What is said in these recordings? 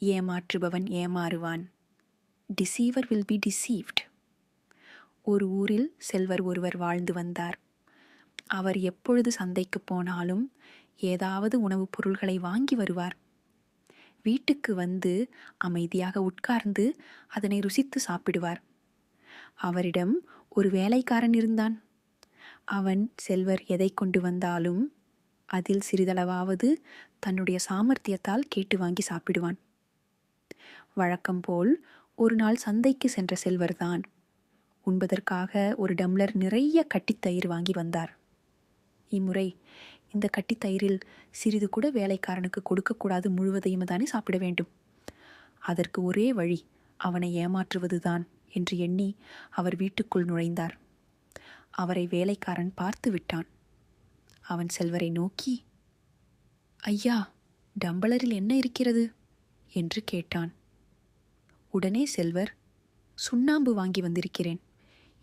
ஏமாற்றுபவன் ஏமாறுவான். Deceiver will be deceived ஒரு ஊரில் செல்வர் ஒருவர் வாழ்ந்து வந்தார். அவர் எப்பொழுது சந்தைக்கு போனாலும் ஏதாவது உணவுப் பொருள்களை வாங்கி வருவார். வீட்டுக்கு வந்து அமைதியாக உட்கார்ந்து அதனை ருசித்து சாப்பிடுவார். அவரிடம் ஒரு வேலைக்காரன் இருந்தான். அவன் செல்வர் எதை கொண்டு வந்தாலும் அதில் சிறிதளவாவது தன்னுடைய சாமர்த்தியத்தால் கேட்டு வாங்கி சாப்பிடுவான். வழக்கம் போல் ஒரு நாள் சந்தைக்கு சென்ற செல்வர்தான் உண்பதற்காக ஒரு டம்ளர் நிறைய கட்டித்தயிர் வாங்கி வந்தார். இம்முறை இந்த கட்டித்தயிரில் சிறிது கூட வேலைக்காரனுக்கு கொடுக்கக்கூடாது முழுவதையும் தானே சாப்பிட வேண்டும். அதற்கு ஒரே வழி அவனை ஏமாற்றுவதுதான் என்று எண்ணி அவர் வீட்டுக்குள் நுழைந்தார். அவரை வேலைக்காரன் பார்த்து விட்டான். அவன் செல்வரை நோக்கி ஐயா டம்பளரில் என்ன இருக்கிறது? என்று கேட்டான். உடனே செல்வர் சுண்ணாம்பு வாங்கி வந்திருக்கிறேன்.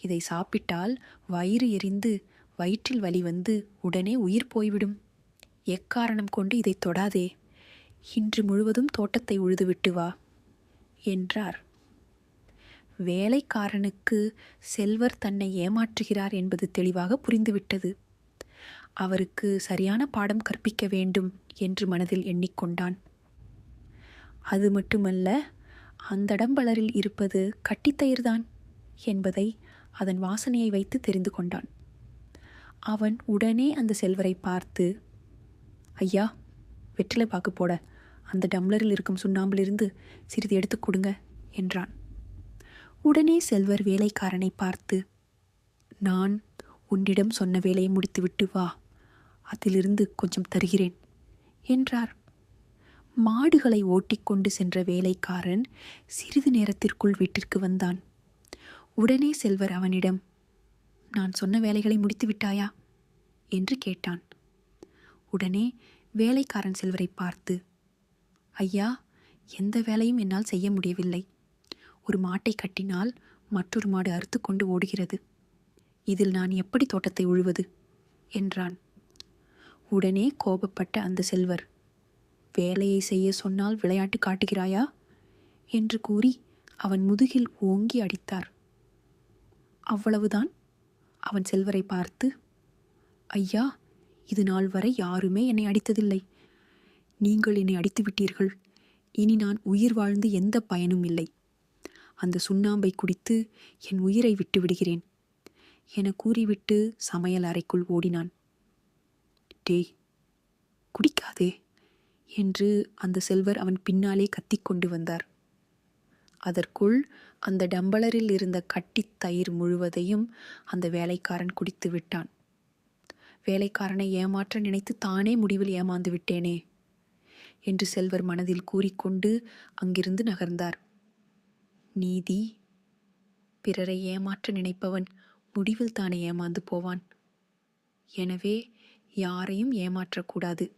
இதை சாப்பிட்டால் வயிறு எரிந்து வயிற்றில் வலி வந்து உடனே உயிர் போய்விடும். எக்காரணம் கொண்டு இதை தொடாதே. இன்று முழுவதும் தோட்டத்தை உழுதுவிட்டு வா என்றார். வேலைக்காரனுக்கு செல்வர் தன்னை ஏமாற்றுகிறார் என்பது தெளிவாக புரிந்துவிட்டது. அவருக்கு சரியான பாடம் கற்பிக்க வேண்டும் என்று மனதில் எண்ணிக்கொண்டான். அது மட்டுமல்ல அந்தடம்பளரில் இருப்பது கட்டித்தயிர்தான் என்பதை அதன் வாசனையை வைத்து தெரிந்து கொண்டான். அவன் உடனே அந்த செல்வரை பார்த்து ஐயா வெற்றிலை பாக்கு போட அந்த டம்ளரில் இருக்கும் சுண்ணாம்பிலிருந்து சிறிது எடுத்துக் கொடுங்க என்றான். உடனே செல்வர் வேலைக்காரனை பார்த்து நான் உன்னிடம் சொன்ன வேலையை முடித்துவிட்டு வா அதிலிருந்து கொஞ்சம் தருகிறேன் என்றார். மாடுகளை ஓட்டிக்கொண்டு சென்ற வேலைக்காரன் சிறிது நேரத்திற்குள் வீட்டிற்கு வந்தான். உடனே செல்வர் அவனிடம் நான் சொன்ன வேலைகளை முடித்து விட்டாயா? என்று கேட்டான். உடனே வேலைக்காரன் செல்வரை பார்த்து ஐயா எந்த வேலையும் என்னால் செய்ய முடியவில்லை. ஒரு மாட்டை கட்டினால் மற்றொரு மாடு அறுத்து கொண்டு ஓடுகிறது. இதில் நான் எப்படி தோட்டத்தை உழுவது? என்றான். உடனே கோபப்பட்ட அந்த செல்வர் வேலையை செய்ய சொன்னால் விளையாட்டு காட்டுகிறாயா? என்று கூறி அவன் முதுகில் ஓங்கி அடித்தார். அவ்வளவுதான். அவன் செல்வரை பார்த்து ஐயா இது நாள் வரை யாருமே என்னை அடித்ததில்லை. நீங்கள் என்னை அடித்து விட்டீர்கள் இனி நான் உயிர் வாழ்ந்து எந்த பயனும் இல்லை. அந்த சுண்ணாம்பை குடித்து என் உயிரை விட்டு விடுகிறேன் என கூறிவிட்டு சமையல் அறைக்குள் ஓடினான். டேய் குடிக்காதே. என்று அந்த செல்வர் அவன் பின்னாலே கத்திக்கொண்டு வந்தார். அதற்குள் அந்த டம்பளரில் இருந்த கட்டித் தயிர் முழுவதையும் அந்த வேலைக்காரன் குடித்து விட்டான். வேலைக்காரனை ஏமாற்ற நினைத்து தானே முடிவில் ஏமாந்து விட்டேனே என்று செல்வர் மனதில் கூறிக்கொண்டு அங்கிருந்து நகர்ந்தார். நீதி பிறரை ஏமாற்ற நினைப்பவன் முடிவில் தானே ஏமாந்து போவான். எனவே யாரையும் ஏமாற்றக்கூடாது.